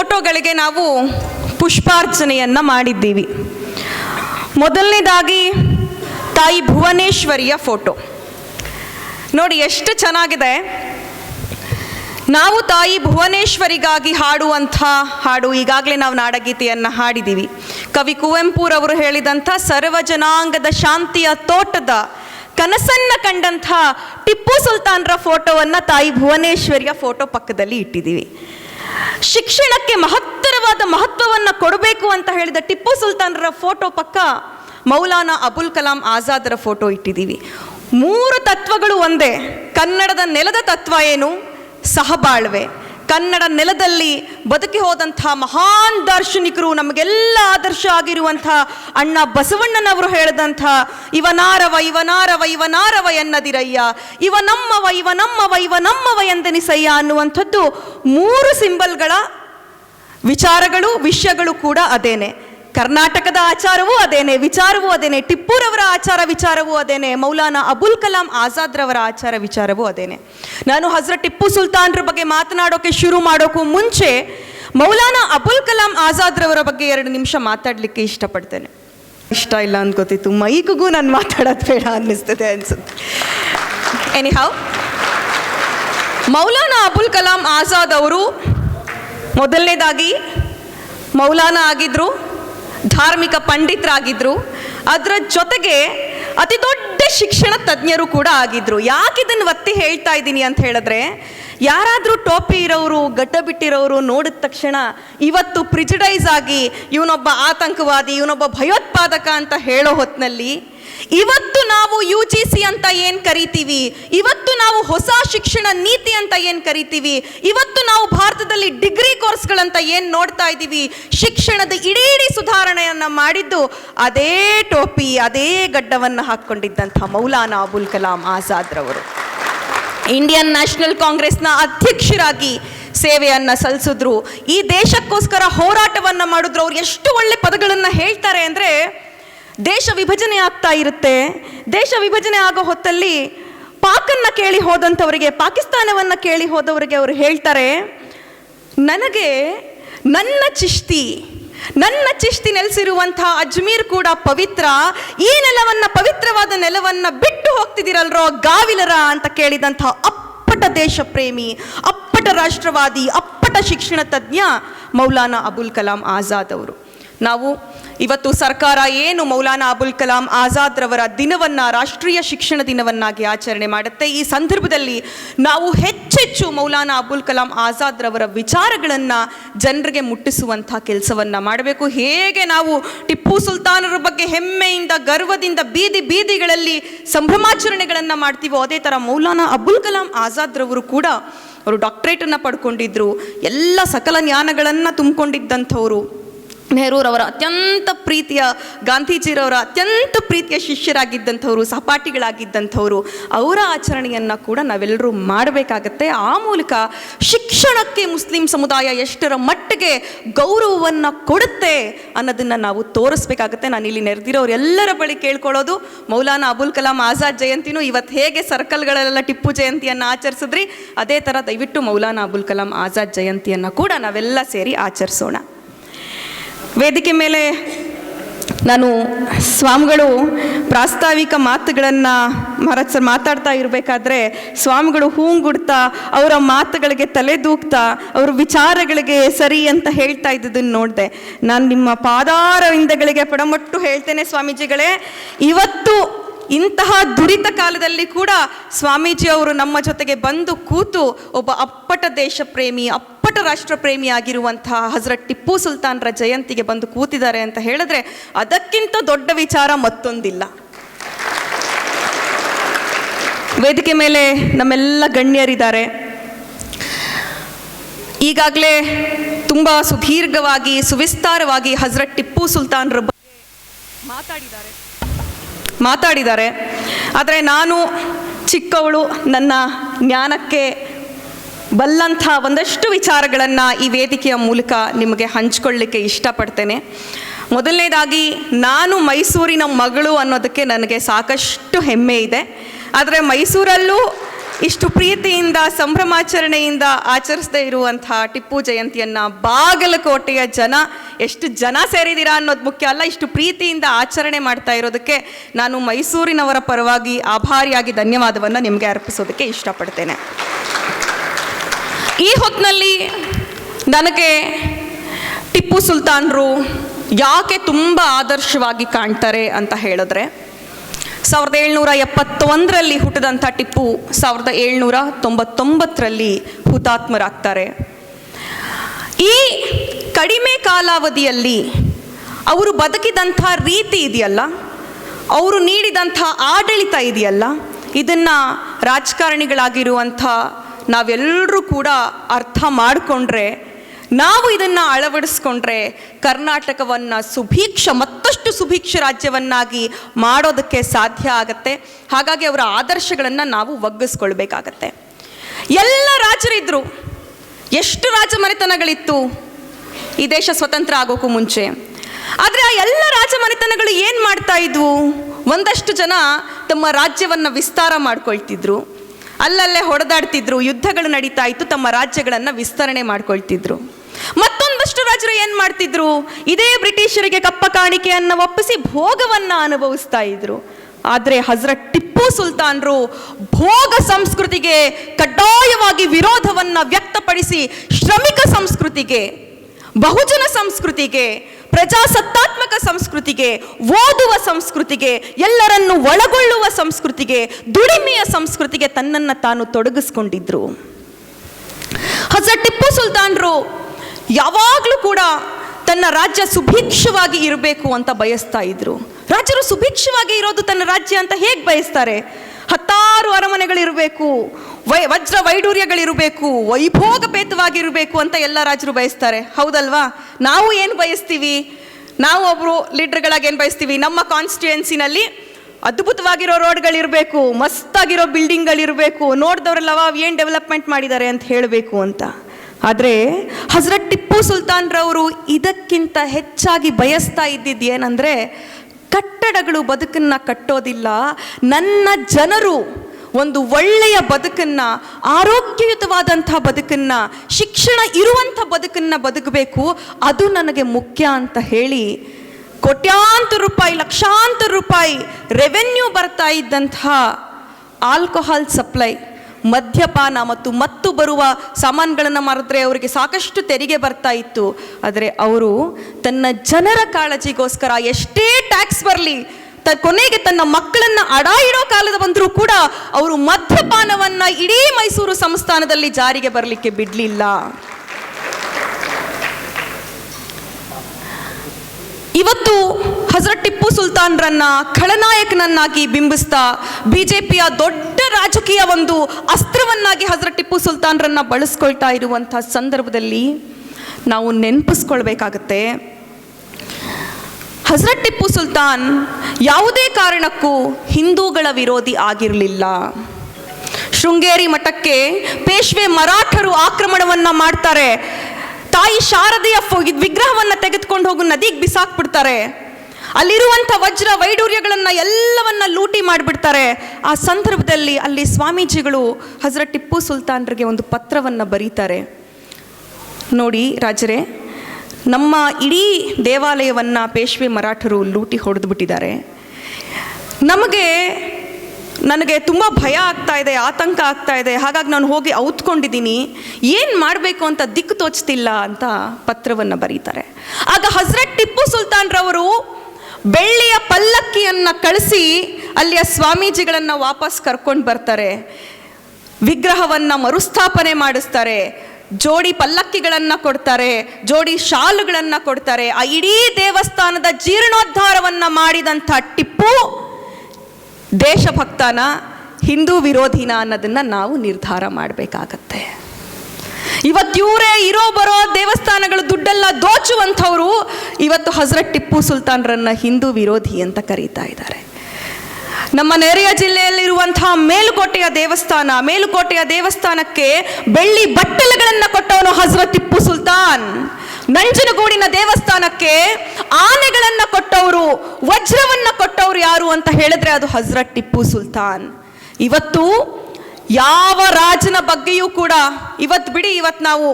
ಫೋಟೋಗಳಿಗೆ ನಾವು ಪುಷ್ಪಾರ್ಚನೆಯನ್ನು ಮಾಡಿದ್ದೀವಿ. ಮೊದಲನೇದಾಗಿ ತಾಯಿ ಭುವನೇಶ್ವರಿಯ ಫೋಟೋ. ನೋಡಿ ಎಷ್ಟು ಚೆನ್ನಾಗಿದೆ. ನಾವು ತಾಯಿ ಭುವನೇಶ್ವರಿಗಾಗಿ ಹಾಡುವಂಥ ಹಾಡು ಈಗಾಗಲೇ ನಾವು ನಾಡಗೀತೆಯನ್ನು ಹಾಡಿದ್ದೀವಿ. ಕವಿ ಕುವೆಂಪುರವರು ಹೇಳಿದಂಥ ಸರ್ವ ಜನಾಂಗದ ಶಾಂತಿಯ ತೋಟದ ಕನಸನ್ನ ಕಂಡಂಥ ಟಿಪ್ಪು ಸುಲ್ತಾನ್ರ ಫೋಟೋವನ್ನು ತಾಯಿ ಭುವನೇಶ್ವರಿಯ ಫೋಟೋ ಪಕ್ಕದಲ್ಲಿ ಇಟ್ಟಿದ್ದೀವಿ. ಶಿಕ್ಷಣಕ್ಕೆ ಮಹತ್ತರವಾದ ಮಹತ್ವವನ್ನು ಕೊಡಬೇಕು ಅಂತ ಹೇಳಿದ ಟಿಪ್ಪು ಸುಲ್ತಾನ್ರ ಫೋಟೋ ಪಕ್ಕ ಮೌಲಾನಾ ಅಬುಲ್ ಕಲಾಂ ಆಜಾದರ ಫೋಟೋ ಇಟ್ಟಿದ್ದೀವಿ. ಮೂರು ತತ್ವಗಳು ಒಂದೇ. ಕನ್ನಡದ ನೆಲದ ತತ್ವ ಏನು? ಸಹಬಾಳ್ವೆ. ಕನ್ನಡ ನೆಲದಲ್ಲಿ ಬದುಕಿ ಹೋದಂಥ ಮಹಾನ್ ದಾರ್ಶನಿಕರು ನಮಗೆಲ್ಲ ಆದರ್ಶ ಆಗಿರುವಂಥ ಅಣ್ಣ ಬಸವಣ್ಣನವರು ಹೇಳಿದಂಥ ಇವನಾರವ ಇವನಾರವ ಇವನಾರವ ಎನ್ನದಿರಯ್ಯ, ಇವ ನಮ್ಮವ ಇವ ನಮ್ಮವ ಇವ ನಮ್ಮವ ಎಂದೆನಿಸಯ್ಯ ಅನ್ನುವಂಥದ್ದು ಮೂರು ಸಿಂಬಲ್ಗಳ ವಿಚಾರಗಳು, ವಿಷಯಗಳು ಕೂಡ ಅದೇನೆ. ಕರ್ನಾಟಕದ ಆಚಾರವೂ ಅದೇನೆ, ವಿಚಾರವೂ ಅದೇನೆ, ಟಿಪ್ಪುರವರ ಆಚಾರ ವಿಚಾರವೂ ಅದೇನೆ, ಮೌಲಾನಾ ಅಬುಲ್ ಕಲಾಂ ಆಜಾದ್ರವರ ಆಚಾರ ವಿಚಾರವೂ ಅದೇನೆ. ನಾನು ಹಜರತ್ ಟಿಪ್ಪು ಸುಲ್ತಾನ್ರ ಬಗ್ಗೆ ಮಾತನಾಡೋಕೆ ಶುರು ಮಾಡೋಕ್ಕೂ ಮುಂಚೆ ಮೌಲಾನಾ ಅಬುಲ್ ಕಲಾಂ ಆಜಾದ್ರವರ ಬಗ್ಗೆ ಎರಡು ನಿಮಿಷ ಮಾತಾಡಲಿಕ್ಕೆ ಇಷ್ಟಪಡ್ತೇನೆ. ಇಷ್ಟ ಇಲ್ಲ ಅನ್ಕೋತಿತ್ತು ಮೈಕ್ಗೂ ನಾನು ಮಾತಾಡೋದು ಬೇಡ ಅನ್ನಿಸ್ತದೆ ಅನ್ಸುತ್ತೆ. ಎನಿ ಹೌ ಮೌಲಾನಾ ಅಬುಲ್ ಕಲಾಂ ಆಜಾದ್ ಅವರು ಮೊದಲನೇದಾಗಿ ಮೌಲಾನಾ ಆಗಿದ್ರು. ಧಾರ್ಮಿಕ ಪಂಡಿತರಾಗಿದ್ದರು ಅದರ ಜೊತೆಗೆ ಅತಿ ದೊಡ್ಡ ಶಿಕ್ಷಣ ತಜ್ಞರು ಕೂಡ ಆಗಿದ್ರು. ಯಾಕೆ ಇದನ್ನು ಒತ್ತಿ ಹೇಳ್ತಾ ಇದ್ದೀನಿ ಅಂತ ಹೇಳಿದ್ರೆ, ಯಾರಾದರೂ ಟೋಪಿ ಇರೋರು ಗಡ್ಡ ಬಿಟ್ಟಿರೋರು ನೋಡಿದ ತಕ್ಷಣ ಇವತ್ತು ಪ್ರಿಜಿಡೈಸ್ ಆಗಿ ಇವನೊಬ್ಬ ಆತಂಕವಾದಿ, ಇವನೊಬ್ಬ ಭಯೋತ್ಪಾದಕ ಅಂತ ಹೇಳೋ ಹೊತ್ತಿನಲ್ಲಿ ಇವತ್ತು ನಾವು ಯು ಜಿ ಸಿ ಅಂತ ಏನು ಕರಿತೀವಿ? ಇವತ್ತು ನಾವು ಹೊಸ ಶಿಕ್ಷಣ ನೀತಿ ಅಂತ ಏನು ಕರಿತೀವಿ? ಇವತ್ತು ನಾವು ಭಾರತದಲ್ಲಿ ಡಿಗ್ರಿ ಕೋರ್ಸ್ಗಳಂತ ಏನು ನೋಡ್ತಾ ಇದ್ದೀವಿ? ಶಿಕ್ಷಣದ ಇಡೀ ಸುಧಾರಣೆಯನ್ನು ಮಾಡಿದ್ದು ಅದೇ ಟೋಪಿ, ಅದೇ ಗಡ್ಡವನ್ನು ಹಾಕ್ಕೊಂಡಿದ್ದಂಥ ಮೌಲಾನಾ ಅಬುಲ್ ಕಲಾಂ ಆಜಾದ್ರವರು ಇಂಡಿಯನ್ ನ್ಯಾಷನಲ್ ಕಾಂಗ್ರೆಸ್ನ ಅಧ್ಯಕ್ಷರಾಗಿ ಸೇವೆಯನ್ನು ಸಲ್ಲಿಸಿದ್ರು. ಈ ದೇಶಕ್ಕೋಸ್ಕರ ಹೋರಾಟವನ್ನು ಮಾಡಿದ್ರು. ಅವ್ರು ಎಷ್ಟು ಒಳ್ಳೆ ಪದಗಳನ್ನು ಹೇಳ್ತಾರೆ ಅಂದರೆ ದೇಶ ವಿಭಜನೆ ಆಗ್ತಾ ಇರುತ್ತೆ. ದೇಶ ವಿಭಜನೆ ಆಗೋ ಹೊತ್ತಲ್ಲಿ ಪಾಕನ್ನ ಕೇಳಿ ಹೋದಂಥವರಿಗೆ, ಪಾಕಿಸ್ತಾನವನ್ನು ಕೇಳಿ ಹೋದವರಿಗೆ ಅವರು ಹೇಳ್ತಾರೆ, ನನಗೆ ನನ್ನ ಚಿಶ್ತಿ ನನ್ನ ಚಿಶ್ತಿ ನೆಲೆಸಿರುವಂತಹ ಅಜ್ಮೀರ್ ಕೂಡ ಪವಿತ್ರ, ಈ ನೆಲವನ್ನ, ಪವಿತ್ರವಾದ ನೆಲವನ್ನ ಬಿಟ್ಟು ಹೋಗ್ತಿದ್ದೀರಲ್ರೋ ಗಾವಿಲರ ಅಂತ ಕೇಳಿದಂಥ ಅಪ್ಪಟ ದೇಶ ಪ್ರೇಮಿ ಅಪ್ಪಟ ರಾಷ್ಟ್ರವಾದಿ, ಅಪ್ಪಟ ಶಿಕ್ಷಣ ತಜ್ಞ ಮೌಲಾನಾ ಅಬುಲ್ ಕಲಾಂ ಆಜಾದ್ ಅವರು. ನಾವು ಇವತ್ತು ಸರ್ಕಾರ ಏನು ಮೌಲಾನಾ ಅಬುಲ್ ಕಲಾಂ ಆಜಾದ್ರವರ ದಿನವನ್ನು, ರಾಷ್ಟ್ರೀಯ ಶಿಕ್ಷಣ ದಿನವನ್ನಾಗಿ ಆಚರಣೆ ಮಾಡುತ್ತೆ? ಈ ಸಂದರ್ಭದಲ್ಲಿ ನಾವು ಹೆಚ್ಚೆಚ್ಚು ಮೌಲಾನಾ ಅಬುಲ್ ಕಲಾಂ ಆಜಾದ್ರವರ ವಿಚಾರಗಳನ್ನು ಜನರಿಗೆ ಮುಟ್ಟಿಸುವಂಥ ಕೆಲಸವನ್ನು ಮಾಡಬೇಕು. ಹೇಗೆ ನಾವು ಟಿಪ್ಪು ಸುಲ್ತಾನರ ಬಗ್ಗೆ ಹೆಮ್ಮೆಯಿಂದ, ಗರ್ವದಿಂದ ಬೀದಿ ಬೀದಿಗಳಲ್ಲಿ ಸಂಭ್ರಮಾಚರಣೆಗಳನ್ನು ಮಾಡ್ತೀವೋ, ಅದೇ ಥರ ಮೌಲಾನಾ ಅಬುಲ್ ಕಲಾಂ ಆಜಾದ್ರವರು ಕೂಡ ಅವರು ಡಾಕ್ಟ್ರೇಟನ್ನು ಪಡ್ಕೊಂಡಿದ್ರು. ಎಲ್ಲ ಸಕಲ ಜ್ಞಾನಗಳನ್ನು ತುಂಬಿಕೊಂಡಿದ್ದಂಥವ್ರು. ನೆಹರೂರವರ ಅತ್ಯಂತ ಪ್ರೀತಿಯ ಗಾಂಧೀಜಿರವರ ಅತ್ಯಂತ ಪ್ರೀತಿಯ ಶಿಷ್ಯರಾಗಿದ್ದಂಥವರು, ಸಹಪಾಠಿಗಳಾಗಿದ್ದಂಥವರು, ಅವರ ಆಚರಣೆಯನ್ನು ಕೂಡ ನಾವೆಲ್ಲರೂ ಮಾಡಬೇಕಾಗತ್ತೆ. ಆ ಮೂಲಕ ಶಿಕ್ಷಣಕ್ಕೆ ಮುಸ್ಲಿಂ ಸಮುದಾಯ ಎಷ್ಟರ ಮಟ್ಟಿಗೆ ಗೌರವವನ್ನು ಕೊಡುತ್ತೆ ಅನ್ನೋದನ್ನು ನಾವು ತೋರಿಸ್ಬೇಕಾಗತ್ತೆ. ನಾನು ಇಲ್ಲಿ ನೆರೆದಿರೋರು ಎಲ್ಲರ ಬಳಿ ಕೇಳ್ಕೊಳ್ಳೋದು. ಮೌಲಾನಾ ಅಬುಲ್ ಕಲಾಂ ಆಜಾದ್ ಜಯಂತಿನೂ ಇವತ್ತು ಹೇಗೆ ಸರ್ಕಲ್ಗಳಲ್ಲೆಲ್ಲ ಟಿಪ್ಪು ಜಯಂತಿಯನ್ನು ಆಚರಿಸಿದ್ರಿ, ಅದೇ ಥರ ದಯವಿಟ್ಟು ಮೌಲಾನಾ ಅಬುಲ್ ಕಲಾಂ ಆಜಾದ್ ಜಯಂತಿಯನ್ನು ಕೂಡ ನಾವೆಲ್ಲ ಸೇರಿ ಆಚರಿಸೋಣ. ವೇದಿಕೆ ಮೇಲೆ ನಾನು ಸ್ವಾಮಿಗಳು ಪ್ರಾಸ್ತಾವಿಕ ಮಾತುಗಳನ್ನು ಮಹಾರಾಜ್ ಸರ್ ಮಾತಾಡ್ತಾ ಇರಬೇಕಾದ್ರೆ ಸ್ವಾಮಿಗಳು ಹೂಂಗುಡ್ತಾ ಅವರ ಮಾತುಗಳಿಗೆ ತಲೆದೂಗ್ತಾ ಅವರ ವಿಚಾರಗಳಿಗೆ ಸರಿ ಅಂತ ಹೇಳ್ತಾ ಇದ್ದದನ್ನು ನೋಡಿದೆ. ನಾನು ನಿಮ್ಮ ಪಾದಾರವಿಂದಗಳಿಗೆ ಪಡಮಟ್ಟು ಹೇಳ್ತೇನೆ ಸ್ವಾಮೀಜಿಗಳೇ. ಇವತ್ತು ಇಂತಹ ದುರಿತ ಕಾಲದಲ್ಲಿ ಕೂಡ ಸ್ವಾಮೀಜಿ ಅವರು ನಮ್ಮ ಜೊತೆಗೆ ಬಂದು ಕೂತು ಒಬ್ಬ ಅಪ್ಪಟ ದೇಶ ಪ್ರೇಮಿ ಅಪ್ಪಟ ರಾಷ್ಟ್ರ ಪ್ರೇಮಿ ಆಗಿರುವಂತಹ ಹಜರತ್ ಟಿಪ್ಪು ಸುಲ್ತಾನ್ರ ಜಯಂತಿಗೆ ಬಂದು ಕೂತಿದ್ದಾರೆ ಅಂತ ಹೇಳಿದ್ರೆ ಅದಕ್ಕಿಂತ ದೊಡ್ಡ ವಿಚಾರ ಮತ್ತೊಂದಿಲ್ಲ. ವೇದಿಕೆ ಮೇಲೆ ನಮ್ಮೆಲ್ಲ ಗಣ್ಯರಿದ್ದಾರೆ. ಈಗಾಗಲೇ ತುಂಬ ಸುದೀರ್ಘವಾಗಿ, ಸುವಿಸ್ತಾರವಾಗಿ ಹಜರತ್ ಟಿಪ್ಪು ಸುಲ್ತಾನ್ರ ಬಗ್ಗೆ ಮಾತಾಡಿದ್ದಾರೆ. ಮಾತಾಡಿದ್ದಾರೆ. ಆದರೆ ನಾನು ಚಿಕ್ಕವಳು, ನನ್ನ ಜ್ಞಾನಕ್ಕೆ ಬಲ್ಲಂಥ ಒಂದಷ್ಟು ವಿಚಾರಗಳನ್ನು ಈ ವೇದಿಕೆಯ ಮೂಲಕ ನಿಮಗೆ ಹಂಚ್ಕೊಳ್ಳಿಕ್ಕೆ ಇಷ್ಟಪಡ್ತೇನೆ. ಮೊದಲನೇದಾಗಿ, ನಾನು ಮೈಸೂರಿನ ಮಗಳು ಅನ್ನೋದಕ್ಕೆ ನನಗೆ ಸಾಕಷ್ಟು ಹೆಮ್ಮೆ ಇದೆ. ಆದರೆ ಮೈಸೂರಲ್ಲೂ ಇಷ್ಟು ಪ್ರೀತಿಯಿಂದ, ಸಂಭ್ರಮಾಚರಣೆಯಿಂದ ಆಚರಿಸದೇ ಇರುವಂತಹ ಟಿಪ್ಪು ಜಯಂತಿಯನ್ನ ಬಾಗಲಕೋಟೆಯ ಜನ ಎಷ್ಟು ಜನ ಸೇರಿದ್ದೀರಾ ಅನ್ನೋದು ಮುಖ್ಯ ಅಲ್ಲ, ಇಷ್ಟು ಪ್ರೀತಿಯಿಂದ ಆಚರಣೆ ಮಾಡ್ತಾ ಇರೋದಕ್ಕೆ ನಾನು ಮೈಸೂರಿನವರ ಪರವಾಗಿ ಆಭಾರಿಯಾಗಿ ಧನ್ಯವಾದವನ್ನು ನಿಮಗೆ ಅರ್ಪಿಸೋದಕ್ಕೆ ಇಷ್ಟಪಡ್ತೇನೆ. ಈ ಹೊತ್ತಿನಲ್ಲಿ ನನಗೆ ಟಿಪ್ಪು ಸುಲ್ತಾನ್ರು ಯಾಕೆ ತುಂಬ ಆದರ್ಶವಾಗಿ ಕಾಣ್ತಾರೆ ಅಂತ ಹೇಳಿದ್ರೆ ಸಾವಿರದ ಏಳ್ನೂರ ಎಪ್ಪತ್ತೊಂದರಲ್ಲಿ ಹುಟ್ಟಿದಂಥ ಟಿಪ್ಪು ಸಾವಿರದ ಏಳ್ನೂರ ತೊಂಬತ್ತೊಂಬತ್ತರಲ್ಲಿ ಹುತಾತ್ಮರಾಗ್ತಾರೆ. ಈ ಕಡಿಮೆ ಕಾಲಾವಧಿಯಲ್ಲಿ ಅವರು ಬದುಕಿದಂಥ ರೀತಿ ಇದೆಯಲ್ಲ, ಅವರು ನೀಡಿದಂಥ ಆಡಳಿತ ಇದೆಯಲ್ಲ, ಇದನ್ನು ರಾಜಕಾರಣಿಗಳಾಗಿರುವಂಥ ನಾವೆಲ್ಲರೂ ಕೂಡ ಅರ್ಥ ಮಾಡಿಕೊಂಡ್ರೆ ನಾವು ಇದನ್ನು ಅಳವಡಿಸ್ಕೊಂಡ್ರೆ ಕರ್ನಾಟಕವನ್ನು ಸುಭೀಕ್ಷ, ಮತ್ತಷ್ಟು ಸುಭೀಕ್ಷ ರಾಜ್ಯವನ್ನಾಗಿ ಮಾಡೋದಕ್ಕೆ ಸಾಧ್ಯ ಆಗತ್ತೆ. ಹಾಗಾಗಿ ಅವರ ಆದರ್ಶಗಳನ್ನು ನಾವು ಒಗ್ಗಿಸ್ಕೊಳ್ಬೇಕಾಗತ್ತೆ. ಎಲ್ಲ ರಾಜರಿದ್ದರು ಎಷ್ಟು ರಾಜಮನೆತನಗಳಿತ್ತು ಈ ದೇಶ ಸ್ವತಂತ್ರ ಆಗೋಕ್ಕೂ ಮುಂಚೆ. ಆದರೆ ಆ ಎಲ್ಲ ರಾಜಮನೆತನಗಳು ಏನು ಮಾಡ್ತಾ ಇದ್ವು? ಒಂದಷ್ಟು ಜನ ತಮ್ಮ ರಾಜ್ಯವನ್ನು ವಿಸ್ತಾರ ಮಾಡ್ಕೊಳ್ತಿದ್ರು. ಅಲ್ಲಲ್ಲೇ ಹೊಡೆದಾಡ್ತಿದ್ರು, ಯುದ್ಧಗಳು ನಡೀತಾ ಇತ್ತು, ತಮ್ಮ ರಾಜ್ಯಗಳನ್ನು ವಿಸ್ತರಣೆ ಮಾಡ್ಕೊಳ್ತಿದ್ರು. ಮತ್ತೊಂದಷ್ಟು ರಾಜರು ಏನು ಮಾಡ್ತಿದ್ರು? ಇದೇ ಬ್ರಿಟಿಷರಿಗೆ ಕಪ್ಪ ಕಾಣಿಕೆಯನ್ನು ಒಪ್ಪಿಸಿ ಭೋಗವನ್ನ ಅನುಭವಿಸ್ತಾ ಇದ್ರು. ಆದರೆ ಹಜರತ್ ಟಿಪ್ಪು ಸುಲ್ತಾನ್ರು ಭೋಗ ಸಂಸ್ಕೃತಿಗೆ ಕಡ್ಡಾಯವಾಗಿ ವಿರೋಧವನ್ನ ವ್ಯಕ್ತಪಡಿಸಿ ಶ್ರಮಿಕ ಸಂಸ್ಕೃತಿಗೆ, ಬಹುಜನ ಸಂಸ್ಕೃತಿಗೆ, ಪ್ರಜಾಸತ್ತಾತ್ಮಕ ಸಂಸ್ಕೃತಿಗೆ, ಓದುವ ಸಂಸ್ಕೃತಿಗೆ, ಎಲ್ಲರನ್ನು ಒಳಗೊಳ್ಳುವ ಸಂಸ್ಕೃತಿಗೆ, ದುಡಿಮೆಯ ಸಂಸ್ಕೃತಿಗೆ ತನ್ನನ್ನು ತಾನು ತೊಡಗಿಸ್ಕೊಂಡಿದ್ರು. ಹಜರತ್ ಟಿಪ್ಪು ಸುಲ್ತಾನ್ರು ಯಾವಾಗಲೂ ಕೂಡ ತನ್ನ ರಾಜ್ಯ ಸುಭಿಕ್ಷವಾಗಿ ಇರಬೇಕು ಅಂತ ಬಯಸ್ತಾ ಇದ್ರು. ರಾಜರು ಸುಭಿಕ್ಷವಾಗಿ ಇರೋದು ತನ್ನ ರಾಜ್ಯ ಅಂತ ಹೇಗೆ ಬಯಸ್ತಾರೆ? ಹತ್ತಾರು ಅರಮನೆಗಳಿರಬೇಕು, ವೈ, ವಜ್ರ ವೈಡೂರ್ಯಗಳಿರಬೇಕು ವೈಭೋಗಪೇತವಾಗಿರಬೇಕು ಅಂತ ಎಲ್ಲ ರಾಜರು ಬಯಸ್ತಾರೆ. ಹೌದಲ್ವಾ? ನಾವು ಏನು ಬಯಸ್ತೀವಿ? ನಾವು ಒಬ್ಬರು ಲೀಡರ್ಗಳಾಗಿ ಏನು ಬಯಸ್ತೀವಿ? ನಮ್ಮ ಕಾನ್ಸ್ಟಿಟ್ಯೂಯೆನ್ಸಿನಲ್ಲಿ ಅದ್ಭುತವಾಗಿರೋ ರೋಡ್ಗಳಿರಬೇಕು, ಮಸ್ತಾಗಿರೋ ಬಿಲ್ಡಿಂಗ್ಗಳಿರಬೇಕು ನೋಡಿದವರೆಲ್ಲ ಏನು ಡೆವಲಪ್ಮೆಂಟ್ ಮಾಡಿದ್ದಾರೆ ಅಂತ ಹೇಳಬೇಕು ಅಂತ. ಆದರೆ ಹಜರತ್ ಟಿಪ್ಪು ಸುಲ್ತಾನ್ರವರು ಇದಕ್ಕಿಂತ ಹೆಚ್ಚಾಗಿ ಬಯಸ್ತಾ ಇದ್ದಿದ್ದು ಏನಂದರೆ, ಕಟ್ಟಡಗಳು ಬದುಕನ್ನು ಕಟ್ಟೋದಿಲ್ಲ, ನನ್ನ ಜನರು ಒಂದು ಒಳ್ಳೆಯ ಬದುಕನ್ನು, ಆರೋಗ್ಯಯುತವಾದಂಥ ಬದುಕನ್ನು, ಶಿಕ್ಷಣ ಇರುವಂಥ ಬದುಕನ್ನು ಬದುಕಬೇಕು, ಅದು ನನಗೆ ಮುಖ್ಯ ಅಂತ ಹೇಳಿ ಕೋಟ್ಯಾಂತರ ರೂಪಾಯಿ, ಲಕ್ಷಾಂತರ ರೂಪಾಯಿ ರೆವೆನ್ಯೂ ಬರ್ತಾ ಇದ್ದಂಥ ಆಲ್ಕೋಹಾಲ್ ಸಪ್ಲೈ ಮದ್ಯಪಾನ ಮತ್ತು ಮತ್ತು ಬರುವ ಸಾಮಾನುಗಳನ್ನು ಮಾರಿದ್ರೆ ಅವರಿಗೆ ಸಾಕಷ್ಟು ತೆರಿಗೆ ಬರ್ತಾ ಇತ್ತು. ಆದರೆ ಅವರು ತನ್ನ ಜನರ ಕಾಳಜಿಗೋಸ್ಕರ ಎಷ್ಟೇ ಟ್ಯಾಕ್ಸ್ ಬರಲಿ, ತ ಕೊನೆಗೆ ತನ್ನ ಮಕ್ಕಳನ್ನ ಅಡ ಇಡೋ ಕಾಲದ ಬಂದರೂ ಕೂಡ ಅವರು ಮದ್ಯಪಾನವನ್ನು ಇಡೀ ಮೈಸೂರು ಸಂಸ್ಥಾನದಲ್ಲಿ ಜಾರಿಗೆ ಬರಲಿಕ್ಕೆ ಬಿಡಲಿಲ್ಲ. ಇವತ್ತು ಹಜರತ್ ಟಿಪ್ಪು ಸುಲ್ತಾನ್ರನ್ನ ಖಳನಾಯಕನನ್ನಾಗಿ ಬಿಂಬಿಸ್ತಾ ಬಿಜೆಪಿಯ ದೊಡ್ಡ ರಾಜಕೀಯ ಒಂದು ಅಸ್ತ್ರವನ್ನಾಗಿ ಹಜರತ್ ಟಿಪ್ಪು ಸುಲ್ತಾನ್ರನ್ನ ಬಳಸ್ಕೊಳ್ತಾ ಇರುವಂಥ ಸಂದರ್ಭದಲ್ಲಿ ನಾವು ನೆನಪಿಸ್ಕೊಳ್ಬೇಕಾಗತ್ತೆ. ಹಜರತ್ ಟಿಪ್ಪು ಸುಲ್ತಾನ್ ಯಾವುದೇ ಕಾರಣಕ್ಕೂ ಹಿಂದೂಗಳ ವಿರೋಧಿ ಆಗಿರಲಿಲ್ಲ. ಶೃಂಗೇರಿ ಮಠಕ್ಕೆ ಪೇಶ್ವೆ ಮರಾಠರು ಆಕ್ರಮಣವನ್ನ ಮಾಡ್ತಾರೆ. ತಾಯಿ ಶಾರದೆಯ ವಿಗ್ರಹವನ್ನು ತೆಗೆದುಕೊಂಡು ಹೋಗಿ ನದಿಗೆ ಬಿಸಾಕ್ಬಿಡ್ತಾರೆ. ಅಲ್ಲಿರುವಂಥ ವಜ್ರ ವೈಡೂರ್ಯಗಳನ್ನ ಎಲ್ಲವನ್ನ ಲೂಟಿ ಮಾಡಿಬಿಡ್ತಾರೆ. ಆ ಸಂದರ್ಭದಲ್ಲಿ ಅಲ್ಲಿ ಸ್ವಾಮೀಜಿಗಳು ಹಜರತ್ ಟಿಪ್ಪು ಸುಲ್ತಾನ್ರಿಗೆ ಒಂದು ಪತ್ರವನ್ನು ಬರೀತಾರೆ. ನೋಡಿ ರಾಜರೇ, ನಮ್ಮ ಇಡೀ ದೇವಾಲಯವನ್ನು ಪೇಶ್ವೆ ಮರಾಠರು ಲೂಟಿ ಹೊಡೆದು ಬಿಟ್ಟಿದ್ದಾರೆ ನಮಗೆ, ನನಗೆ ತುಂಬ ಭಯ ಆಗ್ತಾ ಇದೆ, ಆತಂಕ ಆಗ್ತಾ ಇದೆ, ಹಾಗಾಗಿ ನಾನು ಹೋಗಿ ಔತ್ಕೊಂಡಿದ್ದೀನಿ, ಏನು ಮಾಡಬೇಕು ಅಂತ ದಿಕ್ಕು ತೋಚ್ತಿಲ್ಲ ಅಂತ ಪತ್ರವನ್ನು ಬರೀತಾರೆ. ಆಗ ಹಜರತ್ ಟಿಪ್ಪು ಸುಲ್ತಾನ್ರವರು ಬೆಳ್ಳಿಯ ಪಲ್ಲಕ್ಕಿಯನ್ನು ಕಳಿಸಿ ಅಲ್ಲಿಯ ಸ್ವಾಮೀಜಿಗಳನ್ನು ವಾಪಸ್ ಕರ್ಕೊಂಡು ಬರ್ತಾರೆ. ವಿಗ್ರಹವನ್ನು ಮರುಸ್ಥಾಪನೆ ಮಾಡಿಸ್ತಾರೆ. ಜೋಡಿ ಪಲ್ಲಕ್ಕಿಗಳನ್ನು ಕೊಡ್ತಾರೆ. ಜೋಡಿ ಶಾಲುಗಳನ್ನು ಕೊಡ್ತಾರೆ. ಆ ಇಡೀ ದೇವಸ್ಥಾನದ ಜೀರ್ಣೋದ್ಧಾರವನ್ನು ಮಾಡಿದಂಥ ಟಿಪ್ಪು ದೇಶಭಕ್ತನ ಹಿಂದೂ ವಿರೋಧಿನ ಅನ್ನೋದನ್ನು ನಾವು ನಿರ್ಧಾರ ಮಾಡಬೇಕಾಗತ್ತೆ. ಇವತ್ತು ಇವರೇ ಇರೋ ಬರೋ ದೇವಸ್ಥಾನಗಳು ದುಡ್ಡೆಲ್ಲ ದೋಚುವಂಥವ್ರು ಇವತ್ತು ಹಜರತ್ ಟಿಪ್ಪು ಸುಲ್ತಾನ್ರನ್ನ ಹಿಂದೂ ವಿರೋಧಿ ಅಂತ ಕರೀತಾ ಇದ್ದಾರೆ. ನಮ್ಮ ನೆರೆಯ ಜಿಲ್ಲೆಯಲ್ಲಿರುವಂತಹ ಮೇಲುಕೋಟೆಯ ದೇವಸ್ಥಾನ, ಮೇಲುಕೋಟೆಯ ದೇವಸ್ಥಾನಕ್ಕೆ ಬೆಳ್ಳಿ ಬಟ್ಟಲುಗಳನ್ನು ಕೊಟ್ಟವನು ಹಜರತ್ ಟಿಪ್ಪು ಸುಲ್ತಾನ್. ನಂಜನಗೂಡಿನ ದೇವಸ್ಥಾನಕ್ಕೆ ಆನೆಗಳನ್ನು ಕೊಟ್ಟವರು, ವಜ್ರವನ್ನು ಕೊಟ್ಟವರು ಯಾರು ಅಂತ ಹೇಳಿದ್ರೆ ಅದು ಹಜರತ್ ಟಿಪ್ಪು ಸುಲ್ತಾನ್. ಇವತ್ತು ಯಾವ ರಾಜನ ಬಗ್ಗೆಯೂ ಕೂಡ ಇವತ್ತು ಬಿಡಿ ಇವತ್ತು ನಾವು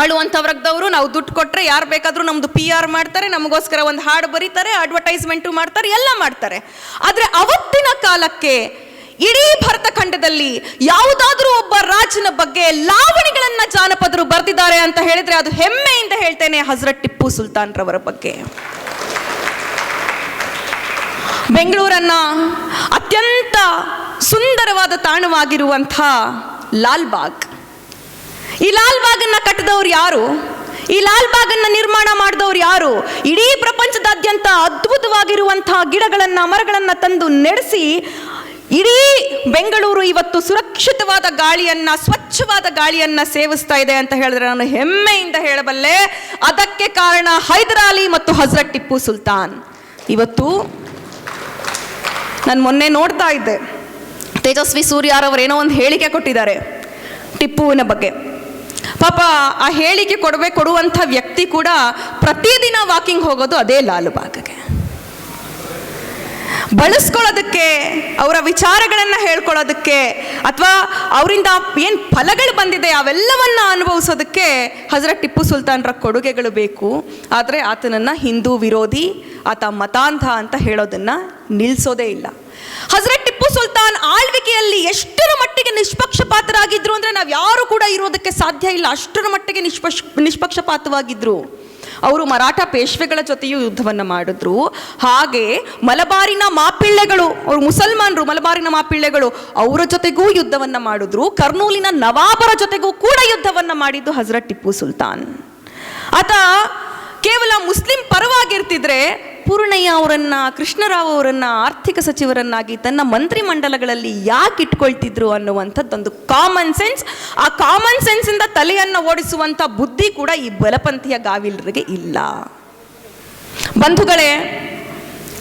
ಆಳುವಂಥ ವರ್ಗದವರು, ನಾವು ದುಡ್ಡು ಕೊಟ್ಟರೆ ಯಾರು ಬೇಕಾದರೂ ನಮ್ಮದು ಪಿ ಆರ್ ಮಾಡ್ತಾರೆ, ನಮಗೋಸ್ಕರ ಒಂದು ಹಾಡು ಬರೀತಾರೆ ಅಡ್ವರ್ಟೈಸ್ಮೆಂಟು ಮಾಡ್ತಾರೆ, ಎಲ್ಲ ಮಾಡ್ತಾರೆ. ಆದರೆ ಅವತ್ತಿನ ಕಾಲಕ್ಕೆ ಇಡೀ ಭಾರತ ಖಂಡದಲ್ಲಿ ಯಾವುದಾದ್ರೂ ಒಬ್ಬ ರಾಜನ ಬಗ್ಗೆ ಲಾವಣಿಗಳನ್ನ ಜಾನಪದರು ಬರೆದಿದ್ದಾರೆ ಅಂತ ಹೇಳಿದ್ರೆ ಅದು ಹೆಮ್ಮೆಯಿಂದ ಹೇಳ್ತೇನೆ ಹಜರತ್ ಟಿಪ್ಪು ಸುಲ್ತಾನ್ ರವರ ಬಗ್ಗೆ. ಬೆಂಗಳೂರನ್ನ ಅತ್ಯಂತ ಸುಂದರವಾದ ತಾಣವಾಗಿರುವಂಥ ಲಾಲ್ಬಾಗ್. ಈ ಲಾಲ್ಬಾಗನ್ನ ಕಟ್ಟಿದವ್ರು ಯಾರು? ಈ ಲಾಲ್ಬಾಗನ್ನು ನಿರ್ಮಾಣ ಮಾಡಿದವ್ರು ಯಾರು? ಇಡೀ ಪ್ರಪಂಚದಾದ್ಯಂತ ಅದ್ಭುತವಾಗಿರುವಂತಹ ಗಿಡಗಳನ್ನು, ಮರಗಳನ್ನು ತಂದು ನೆಡೆಸಿ, ಇಡೀ ಬೆಂಗಳೂರು ಇವತ್ತು ಸುರಕ್ಷಿತವಾದ ಗಾಳಿಯನ್ನು, ಸ್ವಚ್ಛವಾದ ಗಾಳಿಯನ್ನು ಸೇವಿಸ್ತಾ ಇದೆ ಅಂತ ಹೇಳಿದ್ರೆ ನಾನು ಹೆಮ್ಮೆಯಿಂದ ಹೇಳಬಲ್ಲೆ, ಅದಕ್ಕೆ ಕಾರಣ ಹೈದರಾಲಿ ಮತ್ತು ಹಜರತ್ ಟಿಪ್ಪು ಸುಲ್ತಾನ್. ಇವತ್ತು ನಾನು ಮೊನ್ನೆ ನೋಡ್ತಾ ಇದ್ದೆ. ತೇಜಸ್ವಿ ಸೂರ್ಯಾರವರು ಏನೋ ಒಂದು ಹೇಳಿಕೆ ಕೊಟ್ಟಿದ್ದಾರೆ ಟಿಪ್ಪುವಿನ ಬಗ್ಗೆ. ಪಾಪ ಆ ಹೇಳಿಕೆ ಕೊಡಬೇಕು ಕೊಡುವಂಥ ವ್ಯಕ್ತಿ ಕೂಡ ಪ್ರತಿದಿನ ವಾಕಿಂಗ್ ಹೋಗೋದು ಅದೇ ಲಾಲ್ಬಾಗ್ಗೆ ಬಳಸ್ಕೊಳ್ಳೋದಕ್ಕೆ, ಅವರ ವಿಚಾರಗಳನ್ನು ಹೇಳ್ಕೊಳ್ಳೋದಕ್ಕೆ, ಅಥವಾ ಅವರಿಂದ ಏನು ಫಲಗಳು ಬಂದಿದೆ ಅವೆಲ್ಲವನ್ನ ಅನುಭವಿಸೋದಕ್ಕೆ ಹಜರತ್ ಟಿಪ್ಪು ಸುಲ್ತಾನ್ರ ಕೊಡುಗೆಗಳು ಬೇಕು. ಆದರೆ ಆತನನ್ನು ಹಿಂದೂ ವಿರೋಧಿ, ಆತ ಮತಾಂಧ ಅಂತ ಹೇಳೋದನ್ನ ನಿಲ್ಲಿಸೋದೇ ಇಲ್ಲ. ಟಿಪ್ಪು ಸುಲ್ತಾನ್ ಆಳ್ವಿಕೆಯಲ್ಲಿ ಎಷ್ಟರ ಮಟ್ಟಿಗೆ ನಿಷ್ಪಕ್ಷಪಾತರಾಗಿದ್ರು ಅಂದ್ರೆ ನಾವು ಯಾರು ಕೂಡ ಇರೋದಕ್ಕೆ ಸಾಧ್ಯ ಇಲ್ಲ. ಅಷ್ಟರ ಮಟ್ಟಿಗೆ ನಿಷ್ಪಕ್ಷ ಅವರು ಮರಾಠ ಪೇಶ್ವೆಗಳ ಜೊತೆಯೂ ಯುದ್ಧವನ್ನು ಮಾಡಿದ್ರು. ಹಾಗೆ ಮಲಬಾರಿನ ಮಾಪಿಳ್ಳೆಗಳು, ಅವರು ಮುಸಲ್ಮಾನರು ಮಲಬಾರಿನ ಮಾಪಿಳ್ಳೆಗಳು ಅವರ ಜೊತೆಗೂ ಯುದ್ಧವನ್ನು ಮಾಡಿದ್ರು. ಕರ್ನೂಲಿನ ನವಾಬರ ಜೊತೆಗೂ ಕೂಡ ಯುದ್ಧವನ್ನು ಮಾಡಿದ್ದು ಹಜರತ್ ಟಿಪ್ಪು ಸುಲ್ತಾನ್. ಆತ ಕೇವಲ ಮುಸ್ಲಿಂ ಪರವಾಗಿರ್ತಿದ್ರೆ ಪೂರ್ಣಯ್ಯ ಅವರನ್ನ, ಕೃಷ್ಣರಾವ್ ಅವರನ್ನ, ಆರ್ಥಿಕ ಸಚಿವರನ್ನಾಗಿ ತನ್ನ ಮಂತ್ರಿ ಮಂಡಲಗಳಲ್ಲಿ ಯಾಕೆ ಇಟ್ಕೊಳ್ತಿದ್ರು ಅನ್ನುವಂಥದ್ದೊಂದು ಕಾಮನ್ ಸೆನ್ಸ್ ಆ ಕಾಮನ್ ಸೆನ್ಸ್ ಇಂದ ತಲೆಯನ್ನು ಓಡಿಸುವಂಥ ಬುದ್ಧಿ ಕೂಡ ಈ ಬಲಪಂಥೀಯ ಗಾವಿಲರಿಗೆ ಇಲ್ಲ. ಬಂಧುಗಳೇ,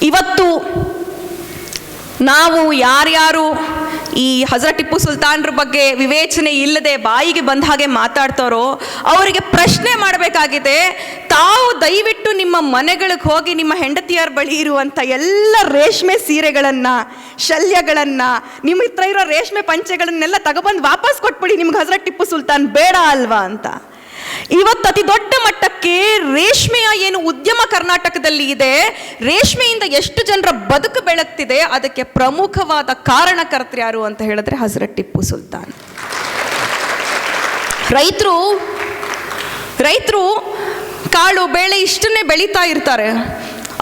ಇವತ್ತು ನಾವು ಯಾರ್ಯಾರು ಈ ಹಜರ ಟಿಪ್ಪು ಸುಲ್ತಾನ್ರ ಬಗ್ಗೆ ವಿವೇಚನೆ ಇಲ್ಲದೆ ಬಾಯಿಗೆ ಬಂದ ಹಾಗೆ ಮಾತಾಡ್ತಾರೋ, ಅವರಿಗೆ ಪ್ರಶ್ನೆ ಮಾಡಬೇಕಾಗಿದೆ, ತಾವು ದಯವಿಟ್ಟು ನಿಮ್ಮ ಮನೆಗಳಿಗೆ ಹೋಗಿ ನಿಮ್ಮ ಹೆಂಡತಿಯರ ಬಳಿ ಇರುವಂಥ ಎಲ್ಲ ರೇಷ್ಮೆ ಸೀರೆಗಳನ್ನು, ಶಲ್ಯಗಳನ್ನು ನಿಮ್ಮ ಹತ್ರ ಇರೋ ರೇಷ್ಮೆ ಪಂಚೆಗಳನ್ನೆಲ್ಲ ತಗೊಬಂದು ವಾಪಸ್ ಕೊಟ್ಬಿಡಿ, ನಿಮ್ಗೆ ಹಜರತ್ ಟಿಪ್ಪು ಸುಲ್ತಾನ್ ಬೇಡ ಅಲ್ವಾ ಅಂತ. ಇವತ್ತು ಅತಿ ದೊಡ್ಡ ಮಟ್ಟಕ್ಕೆ ರೇಷ್ಮೆಯ ಏನು ಉದ್ಯಮ ಕರ್ನಾಟಕದಲ್ಲಿ ಇದೆ, ರೇಷ್ಮೆಯಿಂದ ಎಷ್ಟು ಜನರ ಬದುಕು ಬೆಳಗ್ತಿದೆ, ಅದಕ್ಕೆ ಪ್ರಮುಖವಾದ ಕಾರಣಕರ್ತರು ಯಾರು ಅಂತ ಹೇಳಿದ್ರೆ ಹಜರತ್ ಟಿಪ್ಪು ಸುಲ್ತಾನ್. ರೈತರು ರೈತರು ಕಾಳು, ಬೇಳೆ ಇಷ್ಟನ್ನೇ ಬೆಳೀತಾ ಇರ್ತಾರೆ.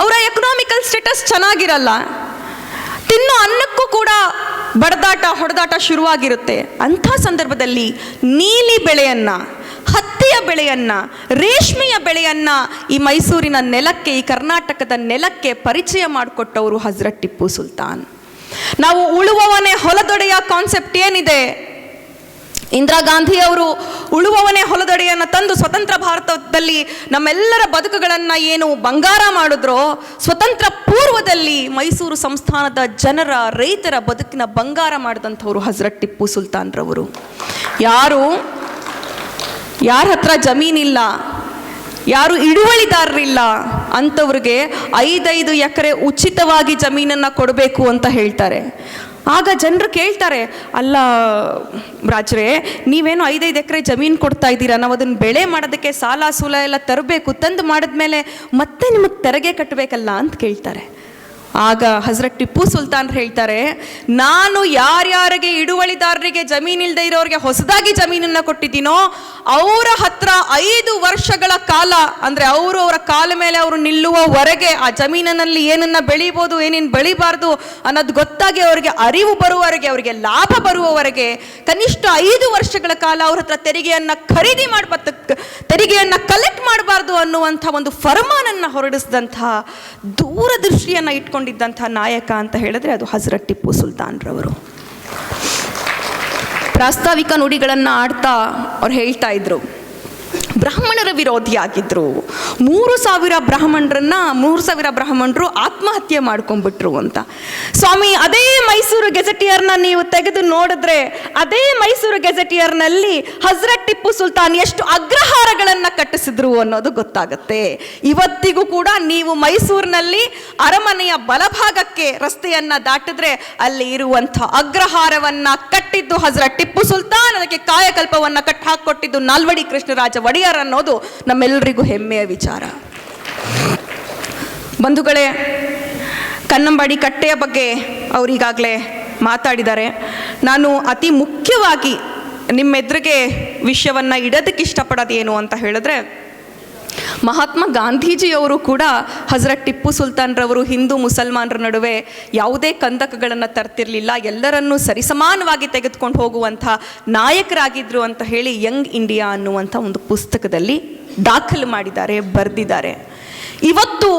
ಅವರ ಎಕನಾಮಿಕಲ್ ಸ್ಟೇಟಸ್ ಚೆನ್ನಾಗಿರಲ್ಲ. ತಿನ್ನೋ ಅನ್ನಕ್ಕೂ ಕೂಡ ಬಡದಾಟ, ಹೊಡೆದಾಟ ಶುರುವಾಗಿರುತ್ತೆ. ಅಂಥ ಸಂದರ್ಭದಲ್ಲಿ ನೀಲಿ ಬೆಳೆಯನ್ನ ಹತ್ತಿಯ ಬೆಳೆಯನ್ನ, ರೇಷ್ಮೆಯ ಬೆಳೆಯನ್ನ ಈ ಮೈಸೂರಿನ ನೆಲಕ್ಕೆ, ಈ ಕರ್ನಾಟಕದ ನೆಲಕ್ಕೆ ಪರಿಚಯ ಮಾಡಿಕೊಟ್ಟವರು ಹಜರತ್ ಟಿಪ್ಪು ಸುಲ್ತಾನ್. ನಾವು ಉಳುವವನೇ ಹೊಲದೊಡೆಯ ಕಾನ್ಸೆಪ್ಟ್ ಏನಿದೆ? ಇಂದಿರಾ ಗಾಂಧಿ ಅವರು ಉಳುವವನೇ ಹೊಲದೊಡೆಯನ್ನು ತಂದು ಸ್ವತಂತ್ರ ಭಾರತದಲ್ಲಿ ನಮ್ಮೆಲ್ಲರ ಬದುಕುಗಳನ್ನು ಏನು ಬಂಗಾರ ಮಾಡಿದ್ರೋ, ಸ್ವತಂತ್ರ ಪೂರ್ವದಲ್ಲಿ ಮೈಸೂರು ಸಂಸ್ಥಾನದ ಜನರ, ರೈತರ ಬದುಕಿನ ಬಂಗಾರ ಮಾಡಿದಂಥವ್ರು ಹಜರತ್ ಟಿಪ್ಪು ಸುಲ್ತಾನ್ರವರು. ಯಾರು? ಯಾರ ಹತ್ರ ಜಮೀನಿಲ್ಲ, ಯಾರು ಹಿಡುವಳಿದಾರರಿಲ್ಲ ಅಂಥವ್ರಿಗೆ ಐದೈದು ಎಕರೆ ಉಚಿತವಾಗಿ ಜಮೀನನ್ನು ಕೊಡಬೇಕು ಅಂತ ಹೇಳ್ತಾರೆ. ಆಗ ಜನರು ಕೇಳ್ತಾರೆ, ಅಲ್ಲ ರಾಜ್ರೆ, ನೀವೇನು ಐದೈದು ಎಕರೆ ಜಮೀನು ಕೊಡ್ತಾ ಇದ್ದೀರಾ? ನಾವು ಅದನ್ನು ಬೆಳೆ ಮಾಡೋದಕ್ಕೆ ಸಾಲ ಸೂಲ ಎಲ್ಲ ತರಬೇಕು, ತಂದು ಮಾಡಿದ್ಮೇಲೆ ಮತ್ತೆ ನಿಮಗೆ ತೆರಿಗೆ ಕಟ್ಟಬೇಕಲ್ಲ ಅಂತ ಕೇಳ್ತಾರೆ. ಆಗ ಹಜರತ್ ಟಿಪ್ಪು ಸುಲ್ತಾನ್ ಹೇಳ್ತಾರೆ, ನಾನು ಯಾರ್ಯಾರಿಗೆ ಹಿಡುವಳಿದಾರರಿಗೆ ಜಮೀನಿಲ್ಲದೆ ಇರೋರಿಗೆ ಹೊಸದಾಗಿ ಜಮೀನನ್ನು ಕೊಟ್ಟಿದ್ದೀನೋ, ಅವರ ಹತ್ರ ಐದು ವರ್ಷಗಳ ಕಾಲ, ಅಂದ್ರೆ ಅವರು ಅವರ ಕಾಲ ಮೇಲೆ ಅವರು ನಿಲ್ಲುವವರೆಗೆ ಆ ಜಮೀನಿನಲ್ಲಿ ಏನನ್ನ ಬೆಳಿಬೋದು, ಏನೇನು ಬೆಳಿಬಾರ್ದು ಅನ್ನೋದು ಗೊತ್ತಾಗಿ ಅವರಿಗೆ ಅರಿವು ಬರುವವರೆಗೆ, ಅವರಿಗೆ ಲಾಭ ಬರುವವರೆಗೆ ಕನಿಷ್ಠ ಐದು ವರ್ಷಗಳ ಕಾಲ ಅವ್ರ ಹತ್ರ ತೆರಿಗೆಯನ್ನ ಖರೀದಿ ಮಾಡಬಾರ್ದು ತೆರಿಗೆಯನ್ನ ಕಲೆಕ್ಟ್ ಮಾಡಬಾರ್ದು ಅನ್ನುವಂಥ ಒಂದು ಫರಮಾನನ್ನ ಹೊರಡಿಸಿದಂತಹ ದೂರದೃಷ್ಟಿಯನ್ನ ಇಟ್ಕೊಂಡಿದ್ದಂಥ ನಾಯಕ ಅಂತ ಹೇಳಿದ್ರೆ ಅದು ಹಜರತ್ ಟಿಪ್ಪು ಸುಲ್ತಾನ್ರವರು. ಪ್ರಾಸ್ತಾವಿಕ ನುಡಿಗಳನ್ನು ಆಡ್ತಾ ಅವ್ರು ಹೇಳ್ತಾ ಇದ್ರು, ಬ್ರಾಹ್ಮಣರ ವಿರೋಧಿಯಾಗಿದ್ರು. ಮೂರು ಸಾವಿರ ಬ್ರಾಹ್ಮಣರನ್ನ, ಮೂರು ಸಾವಿರ ಬ್ರಾಹ್ಮಣರು ಆತ್ಮಹತ್ಯೆ ಮಾಡ್ಕೊಂಡ್ಬಿಟ್ರು ಅಂತ. ಸ್ವಾಮಿ, ಅದೇ ಮೈಸೂರು ಗೆಜೆಟಿಯರ್ನ ನೀವು ತೆಗೆದು ನೋಡಿದ್ರೆ, ಅದೇ ಮೈಸೂರು ಗೆಜೆಟಿಯರ್ನಲ್ಲಿ ಹಜರತ್ ಟಿಪ್ಪು ಸುಲ್ತಾನ್ ಎಷ್ಟು ಅಗ್ರಹಾರಗಳನ್ನು ಕಟ್ಟಿಸಿದ್ರು ಅನ್ನೋದು ಗೊತ್ತಾಗುತ್ತೆ. ಇವತ್ತಿಗೂ ಕೂಡ ನೀವು ಮೈಸೂರಿನಲ್ಲಿ ಅರಮನೆಯ ಬಲಭಾಗಕ್ಕೆ ರಸ್ತೆಯನ್ನ ದಾಟಿದ್ರೆ ಅಲ್ಲಿ ಇರುವಂಥ ಅಗ್ರಹಾರವನ್ನ ಕಟ್ಟಿದ್ದು ಹಜರ ಟಿಪ್ಪು ಸುಲ್ತಾನ್, ಅದಕ್ಕೆ ಕಾಯಕಲ್ಪವನ್ನು ಕಟ್ಟಿ ಹಾಕೊಟ್ಟಿದ್ದು ನಾಲ್ವಡಿ ಕೃಷ್ಣರಾಜ ಒಡೆಯರ್ ಅನ್ನೋದು ನಮ್ಮೆಲ್ಲರಿಗೂ ಹೆಮ್ಮೆಯ ವಿಚಾರ. ಬಂಧುಗಳೇ, ಕನ್ನಂಬಾಡಿ ಕಟ್ಟೆಯ ಬಗ್ಗೆ ಅವರಿಗಾಗಲೇ ಮಾತಾಡಿದ್ದಾರೆ. ನಾನು ಅತಿ ಮುಖ್ಯವಾಗಿ ನಿಮ್ಮೆದುರಿಗೆ ವಿಷಯವನ್ನು ಇಡೋದಕ್ಕೆ ಇಷ್ಟಪಡೋದೇನು ಅಂತ ಹೇಳಿದ್ರೆ, ಮಹಾತ್ಮ ಗಾಂಧೀಜಿಯವರು ಕೂಡ ಹಜರತ್ ಟಿಪ್ಪು ಸುಲ್ತಾನ್ರವರು ಹಿಂದೂ ಮುಸಲ್ಮಾನರ ನಡುವೆ ಯಾವುದೇ ಕಂದಕಗಳನ್ನು ತರ್ತಿರಲಿಲ್ಲ, ಎಲ್ಲರನ್ನೂ ಸರಿಸಮಾನವಾಗಿ ತೆಗೆದುಕೊಂಡು ಹೋಗುವಂಥ ನಾಯಕರಾಗಿದ್ದರು ಅಂತ ಹೇಳಿ ಯಂಗ್ ಇಂಡಿಯಾ ಅನ್ನುವಂಥ ಒಂದು ಪುಸ್ತಕದಲ್ಲಿ ದಾಖಲು ಮಾಡಿದ್ದಾರೆ, ಬರೆದಿದ್ದಾರೆ. ಇವತ್ತು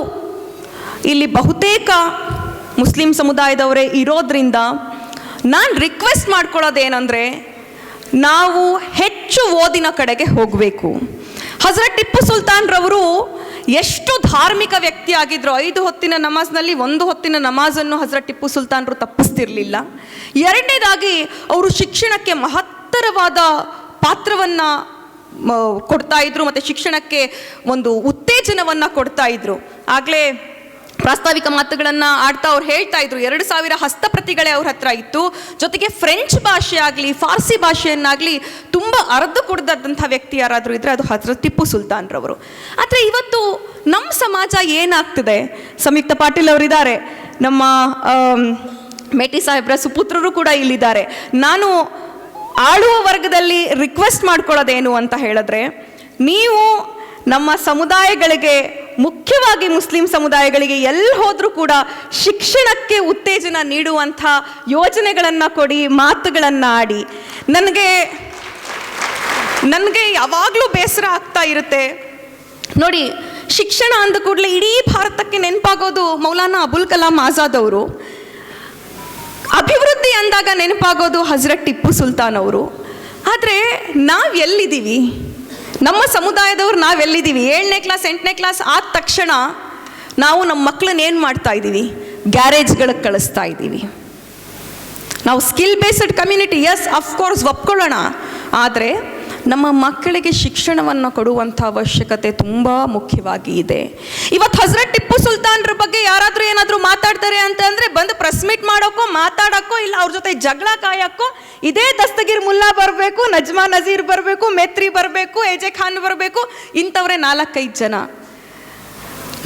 ಇಲ್ಲಿ ಬಹುತೇಕ ಮುಸ್ಲಿಂ ಸಮುದಾಯದವರೇ ಇರೋದ್ರಿಂದ ನಾನು ರಿಕ್ವೆಸ್ಟ್ ಮಾಡ್ಕೊಳ್ಳೋದೇನೆಂದರೆ ನಾವು ಹೆಚ್ಚು ಓದಿನ ಕಡೆಗೆ ಹೋಗಬೇಕು. ಹಜರತ್ ಟಿಪ್ಪು ಸುಲ್ತಾನ್ರವರು ಎಷ್ಟು ಧಾರ್ಮಿಕ ವ್ಯಕ್ತಿ ಆಗಿದ್ರು ಐದು ಹೊತ್ತಿನ ನಮಾಜ್ನಲ್ಲಿ ಒಂದು ಹೊತ್ತಿನ ನಮಾಜನ್ನು ಹಜರತ್ ಟಿಪ್ಪು ಸುಲ್ತಾನ್ರು ತಪ್ಪಿಸ್ತಿರ್ಲಿಲ್ಲ. ಎರಡನೇದಾಗಿ ಅವರು ಶಿಕ್ಷಣಕ್ಕೆ ಮಹತ್ತರವಾದ ಪಾತ್ರವನ್ನು ಕೊಡ್ತಾ ಇದ್ರು ಮತ್ತು ಶಿಕ್ಷಣಕ್ಕೆ ಒಂದು ಉತ್ತೇಜನವನ್ನು ಕೊಡ್ತಾ ಇದ್ರು. ಆಗಲೇ ಪ್ರಾಸ್ತಾವಿಕ ಮಾತುಗಳನ್ನು ಆಡ್ತಾ ಅವ್ರು ಹೇಳ್ತಾ ಇದ್ರು. ಎರಡು ಸಾವಿರ ಹಸ್ತಪ್ರತಿಗಳೇ ಅವ್ರ ಹತ್ರ ಇತ್ತು. ಜೊತೆಗೆ ಫ್ರೆಂಚ್ ಭಾಷೆ ಆಗಲಿ ಫಾರ್ಸಿ ಭಾಷೆಯನ್ನಾಗಲಿ ತುಂಬ ಅರ್ಧ ಕುಡ್ದಂಥ ವ್ಯಕ್ತಿ ಯಾರಾದರೂ ಇದ್ರೆ ಅದು ಹತ್ರ ಟಿಪ್ಪು ಸುಲ್ತಾನ್ರವರು. ಆದರೆ ಇವತ್ತು ನಮ್ಮ ಸಮಾಜ ಏನಾಗ್ತಿದೆ? ಸಂಯುಕ್ತ ಪಾಟೀಲ್ ಅವರಿದ್ದಾರೆ. ನಮ್ಮ ಮೇಟಿ ಸಾಹೇಬ್ರ ಸುಪುತ್ರರು ಕೂಡ ಇಲ್ಲಿದ್ದಾರೆ. ನಾನು ಆಳುವ ವರ್ಗದಲ್ಲಿ ರಿಕ್ವೆಸ್ಟ್ ಮಾಡ್ಕೊಳ್ಳೋದೇನು ಅಂತ ಹೇಳಿದ್ರೆ, ನೀವು ನಮ್ಮ ಸಮುದಾಯಗಳಿಗೆ ಮುಖ್ಯವಾಗಿ ಮುಸ್ಲಿಂ ಸಮುದಾಯಗಳಿಗೆ ಎಲ್ಲಿ ಹೋದರೂ ಕೂಡ ಶಿಕ್ಷಣಕ್ಕೆ ಉತ್ತೇಜನ ನೀಡುವಂಥ ಯೋಜನೆಗಳನ್ನು ಕೊಡಿ, ಮಾತುಗಳನ್ನು ಆಡಿ. ನನಗೆ ನನಗೆ ಯಾವಾಗಲೂ ಬೇಸರ ಆಗ್ತಾ ಇರುತ್ತೆ. ನೋಡಿ, ಶಿಕ್ಷಣ ಅಂದ ಕೂಡಲೇ ಇಡೀ ಭಾರತಕ್ಕೆ ನೆನಪಾಗೋದು ಮೌಲಾನಾ ಅಬುಲ್ ಕಲಾಂ ಆಜಾದ್ ಅವರು. ಅಭಿವೃದ್ಧಿ ಅಂದಾಗ ನೆನಪಾಗೋದು ಹಜರತ್ ಟಿಪ್ಪು ಸುಲ್ತಾನ್ ಅವರು. ಆದರೆ ನಾವು ಎಲ್ಲಿದ್ದೀವಿ? ನಮ್ಮ ಸಮುದಾಯದವ್ರು ನಾವು ಎಲ್ಲಿದ್ದೀವಿ ಏಳನೇ ಕ್ಲಾಸ್ ಎಂಟನೇ ಕ್ಲಾಸ್ ಆದ ತಕ್ಷಣ ನಾವು ನಮ್ಮ ಮಕ್ಕಳನ್ನ ಏನು ಮಾಡ್ತಾ ಇದ್ದೀವಿ? ಗ್ಯಾರೇಜ್ಗಳಿಗೆ ಕಳಿಸ್ತಾ ಇದ್ದೀವಿ. ನಾವು skill based community yes of course ಒಪ್ಕೊಳ್ಳೋಣ. ಆದರೆ ನಮ್ಮ ಮಕ್ಕಳಿಗೆ ಶಿಕ್ಷಣವನ್ನು ಕೊಡುವಂಥ ಅವಶ್ಯಕತೆ ತುಂಬ ಮುಖ್ಯವಾಗಿ ಇದೆ. ಇವತ್ತು ಹಜರತ್ ಟಿಪ್ಪು ಸುಲ್ತಾನ್ರ ಬಗ್ಗೆ ಯಾರಾದರೂ ಏನಾದರೂ ಮಾತಾಡ್ತಾರೆ ಅಂತ ಅಂದರೆ ಬಂದು ಪ್ರೆಸ್ ಮೀಟ್ ಮಾಡೋಕ್ಕೋ ಮಾತಾಡೋಕ್ಕೋ ಇಲ್ಲ ಅವ್ರ ಜೊತೆ ಜಗಳ ಕಾಯೋಕ್ಕೋ, ಇದೇ ದಸ್ತಗಿರ್ ಮುಲ್ಲಾ ಬರಬೇಕು, ನಜ್ಮಾ ನಜೀರ್ ಬರಬೇಕು, ಮೇತ್ರಿ ಬರಬೇಕು ಎಜೆ ಖಾನ್ ಬರಬೇಕು, ಇಂಥವ್ರೆ ನಾಲ್ಕೈದು ಜನ.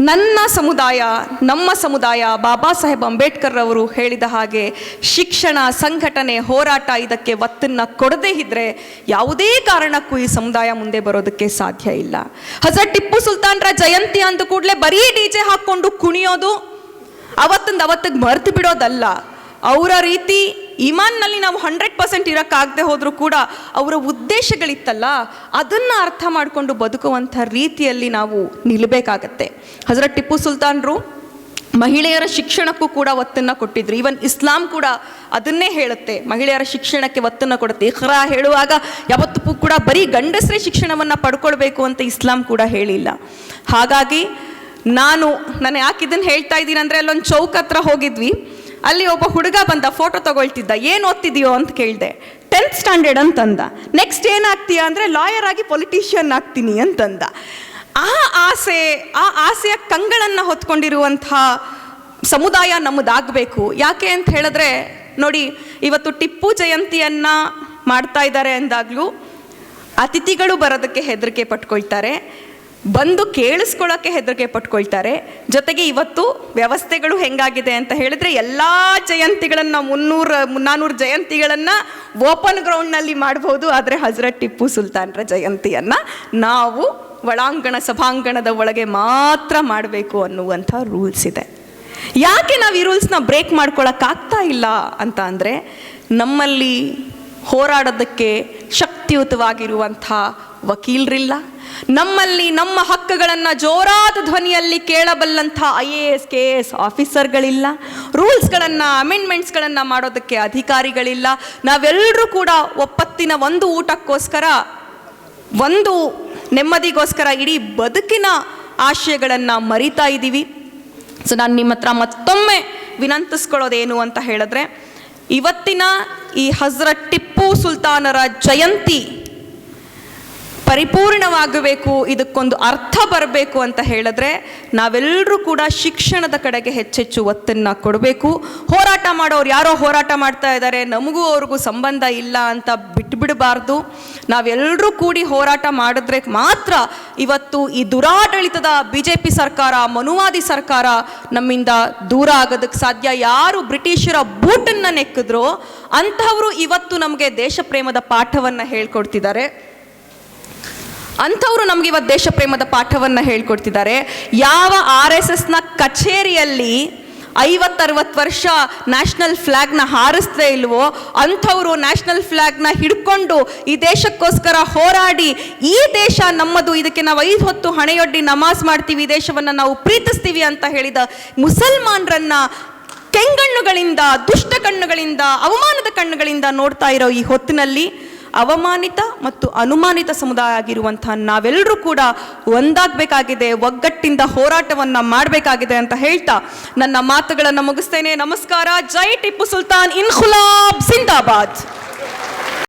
ನನ್ನ ಸಮುದಾಯ, ನಮ್ಮ ಸಮುದಾಯ ಬಾಬಾ ಸಾಹೇಬ್ ಅಂಬೇಡ್ಕರ್ ಅವರು ಹೇಳಿದ ಹಾಗೆ ಶಿಕ್ಷಣ ಸಂಘಟನೆ ಹೋರಾಟ ಇದಕ್ಕೆ ಒತ್ತನ್ನು ಕೊಡದೇ ಇದ್ದರೆ ಯಾವುದೇ ಕಾರಣಕ್ಕೂ ಈ ಸಮುದಾಯ ಮುಂದೆ ಬರೋದಕ್ಕೆ ಸಾಧ್ಯ ಇಲ್ಲ. ಹಜರ್ ಟಿಪ್ಪು ಸುಲ್ತಾನ್ರ ಜಯಂತಿ ಅಂದ ಕೂಡಲೇ ಬರೀ ಡಿ ಜೆ ಹಾಕ್ಕೊಂಡು ಕುಣಿಯೋದು ಅವತ್ತಿಂದ ಅವತ್ತಿಗೆ ಮರೆತು ಬಿಡೋದಲ್ಲ. ಅವರ ರೀತಿ ಇಮಾನ್ನಲ್ಲಿ ನಾವು ಹಂಡ್ರೆಡ್ ಪರ್ಸೆಂಟ್ ಇರೋಕ್ಕಾಗದೆ ಹೋದರೂ ಕೂಡ ಅವರ ಉದ್ದೇಶಗಳಿತ್ತಲ್ಲ, ಅದನ್ನು ಅರ್ಥ ಮಾಡಿಕೊಂಡು ಬದುಕುವಂಥ ರೀತಿಯಲ್ಲಿ ನಾವು ನಿಲ್ಲಬೇಕಾಗತ್ತೆ ಹಜರತ್ ಟಿಪ್ಪು ಸುಲ್ತಾನ್ರು ಮಹಿಳೆಯರ ಶಿಕ್ಷಣಕ್ಕೂ ಕೂಡ ಒತ್ತನ್ನು ಕೊಟ್ಟಿದ್ರು. ಈವನ್ ಇಸ್ಲಾಂ ಕೂಡ ಅದನ್ನೇ ಹೇಳುತ್ತೆ. ಮಹಿಳೆಯರ ಶಿಕ್ಷಣಕ್ಕೆ ಒತ್ತನ್ನು ಕೊಡುತ್ತೆ. ಇಖ್ರಾ ಹೇಳುವಾಗ ಯಾವತ್ತೂ ಕೂಡ ಬರೀ ಗಂಡಸರೇ ಶಿಕ್ಷಣವನ್ನು ಪಡ್ಕೊಳ್ಬೇಕು ಅಂತ ಇಸ್ಲಾಂ ಕೂಡ ಹೇಳಿಲ್ಲ. ಹಾಗಾಗಿ ನಾನು ನಾನು ಯಾಕೆ ಇದನ್ನು ಹೇಳ್ತಾ ಇದ್ದೀನಿ ಅಂದರೆ ಅಲ್ಲೊಂದು ಚೌಕ್ ಹತ್ರ ಹೋಗಿದ್ವಿ. ಅಲ್ಲಿ ಒಬ್ಬ ಹುಡುಗ ಬಂದ ಫೋಟೋ ತಗೊಳ್ತಿದ್ದ, ಏನು ಓದ್ತಿದ್ಯೋ ಅಂತ ಕೇಳಿದೆ. ಟೆಂತ್ ಸ್ಟ್ಯಾಂಡರ್ಡ್ ಅಂತಂದ. ನೆಕ್ಸ್ಟ್ ಏನಾಗ್ತೀಯಾ ಅಂದರೆ ಲಾಯರ್ ಆಗಿ ಪೊಲಿಟಿಷಿಯನ್ ಆಗ್ತೀನಿ ಅಂತಂದ. ಆ ಆಸೆ, ಆ ಆಸೆಯ ಕಂಗಳನ್ನು ಹೊತ್ಕೊಂಡಿರುವಂಥ ಸಮುದಾಯ ನಮ್ಮದಾಗಬೇಕು. ಯಾಕೆ ಅಂತ ಹೇಳಿದ್ರೆ, ನೋಡಿ, ಇವತ್ತು ಟಿಪ್ಪು ಜಯಂತಿಯನ್ನು ಮಾಡ್ತಾ ಇದ್ದಾರೆ ಅಂದಾಗಲೂ ಅತಿಥಿಗಳು ಬರೋದಕ್ಕೆ ಹೆದರಿಕೆ ಪಟ್ಕೊಳ್ತಾರೆ. ಬಂದು ಕೇಳಿಸ್ಕೊಳ್ಳೋಕ್ಕೆ ಹೆದರಿಕೆ ಪಟ್ಕೊಳ್ತಾರೆ. ಜೊತೆಗೆ ಇವತ್ತು ವ್ಯವಸ್ಥೆಗಳು ಹೆಂಗಾಗಿದೆ ಅಂತ ಹೇಳಿದ್ರೆ ಎಲ್ಲ ಜಯಂತಿಗಳನ್ನು, ಮುನ್ನೂರ ನಾನ್ನೂರು ಜಯಂತಿಗಳನ್ನು ಓಪನ್ ಗ್ರೌಂಡ್ನಲ್ಲಿ ಮಾಡ್ಬೋದು. ಆದರೆ ಹಜರತ್ ಟಿಪ್ಪು ಸುಲ್ತಾನ್ರ ಜಯಂತಿಯನ್ನು ನಾವು ಒಳಾಂಗಣ, ಸಭಾಂಗಣದ ಒಳಗೆ ಮಾತ್ರ ಮಾಡಬೇಕು ಅನ್ನುವಂಥ ರೂಲ್ಸ್ ಇದೆ. ಯಾಕೆ ನಾವು ಈ ರೂಲ್ಸ್ನ ಬ್ರೇಕ್ ಮಾಡ್ಕೊಳಕ್ಕಾಗ್ತಾ ಇಲ್ಲ ಅಂತ ಅಂದರೆ ನಮ್ಮಲ್ಲಿ ಹೋರಾಡೋದಕ್ಕೆ ಶಕ್ತಿಯುತವಾಗಿರುವಂಥ ವಕೀಲರಿಲ್ಲ. ನಮ್ಮಲ್ಲಿ ನಮ್ಮ ಹಕ್ಕುಗಳನ್ನು ಜೋರಾದ ಧ್ವನಿಯಲ್ಲಿ ಕೇಳಬಲ್ಲಂಥ I A S, K S ಆಫೀಸರ್ಗಳಿಲ್ಲ. ರೂಲ್ಸ್ಗಳನ್ನು, ಅಮೆಂಡ್ಮೆಂಟ್ಸ್ಗಳನ್ನು ಮಾಡೋದಕ್ಕೆ ಅಧಿಕಾರಿಗಳಿಲ್ಲ. ನಾವೆಲ್ಲರೂ ಕೂಡ ಒಪ್ಪತ್ತಿನ ಒಂದು ಊಟಕ್ಕೋಸ್ಕರ, ಒಂದು ನೆಮ್ಮದಿಗೋಸ್ಕರ ಇಡೀ ಬದುಕಿನ ಆಶಯಗಳನ್ನು ಮರಿತಾ ಇದ್ದೀವಿ. ಸೊ ನಾನು ನಿಮ್ಮ ಹತ್ರ ಮತ್ತೊಮ್ಮೆ ವಿನಂತಿಸ್ಕೊಳ್ಳೋದೇನು ಅಂತ ಹೇಳಿದ್ರೆ, ಇವತ್ತಿನ ಈ ಹಜರತ್ ಟಿಪ್ಪು ಸುಲ್ತಾನರ ಜಯಂತಿ ಪರಿಪೂರ್ಣವಾಗಬೇಕು, ಇದಕ್ಕೊಂದು ಅರ್ಥ ಬರಬೇಕು ಅಂತ ಹೇಳಿದ್ರೆ ನಾವೆಲ್ಲರೂ ಕೂಡ ಶಿಕ್ಷಣದ ಕಡೆಗೆ ಹೆಚ್ಚೆಚ್ಚು ಒತ್ತನ್ನು ಕೊಡಬೇಕು. ಹೋರಾಟ ಮಾಡೋರು ಯಾರೋ ಹೋರಾಟ ಮಾಡ್ತಾ ಇದ್ದಾರೆ, ನಮಗೂ ಅವ್ರಿಗೂ ಸಂಬಂಧ ಇಲ್ಲ ಅಂತ ಬಿಟ್ಬಿಡಬಾರ್ದು. ನಾವೆಲ್ಲರೂ ಕೂಡಿ ಹೋರಾಟ ಮಾಡಿದ್ರೆ ಮಾತ್ರ ಇವತ್ತು ಈ ದುರಾಡಳಿತದ ಬಿ ಜೆ ಪಿ ಸರ್ಕಾರ, ಮನುವಾದಿ ಸರ್ಕಾರ ನಮ್ಮಿಂದ ದೂರ ಆಗೋದಕ್ಕೆ ಸಾಧ್ಯ. ಯಾರು ಬ್ರಿಟಿಷರ ಬೂಟನ್ನು ನೆಕ್ಕಿದ್ರೋ ಅಂಥವರು ಇವತ್ತು ನಮಗೆ ದೇಶ ಪ್ರೇಮದ ಪಾಠವನ್ನು ಹೇಳ್ಕೊಡ್ತಿದ್ದಾರೆ. ಅಂಥವ್ರು ನಮಗೆ ಇವತ್ತು ದೇಶ ಪ್ರೇಮದ ಪಾಠವನ್ನು ಹೇಳ್ಕೊಡ್ತಿದ್ದಾರೆ. ಯಾವ ಆರ್ ಎಸ್ ಎಸ್ನ ಕಚೇರಿಯಲ್ಲಿ ಐವತ್ತರವತ್ತು ವರ್ಷ ನ್ಯಾಷನಲ್ ಫ್ಲ್ಯಾಗ್ನ ಹಾರಿಸ್ದೇ ಇಲ್ವೋ, ಅಂಥವರು ನ್ಯಾಷನಲ್ ಫ್ಲ್ಯಾಗ್ನ ಹಿಡ್ಕೊಂಡು ಈ ದೇಶಕ್ಕೋಸ್ಕರ ಹೋರಾಡಿ, ಈ ದೇಶ ನಮ್ಮದು, ಇದಕ್ಕೆ ನಾವು ಐದು ಹೊತ್ತು ಹಣೆಯೊಡ್ಡಿ ನಮಾಜ್ ಮಾಡ್ತೀವಿ, ಈ ದೇಶವನ್ನು ನಾವು ಪ್ರೀತಿಸ್ತೀವಿ ಅಂತ ಹೇಳಿದ ಮುಸಲ್ಮಾನರನ್ನ ಕೆಂಗಣ್ಣುಗಳಿಂದ, ದುಷ್ಟ ಕಣ್ಣುಗಳಿಂದ, ಅವಮಾನದ ಕಣ್ಣುಗಳಿಂದ ನೋಡ್ತಾ ಇರೋ ಈ ಹೊತ್ತಿನಲ್ಲಿ ಅವಮಾನಿತ ಮತ್ತು ಅನುಮಾನಿತ ಸಮುದಾಯ ಆಗಿರುವಂತಹ ನಾವೆಲ್ಲರೂ ಕೂಡ ಒಂದಾಗಬೇಕಾಗಿದೆ, ಒಗ್ಗಟ್ಟಿಂದ ಹೋರಾಟವನ್ನು ಮಾಡಬೇಕಾಗಿದೆ ಅಂತ ಹೇಳ್ತಾ ನನ್ನ ಮಾತುಗಳನ್ನು ಮುಗಿಸ್ತೇನೆ. ನಮಸ್ಕಾರ. ಜೈ ಟಿಪ್ಪು ಸುಲ್ತಾನ್ ಇನ್ಖುಲಾಬ್ ಜಿಂದಾಬಾದ್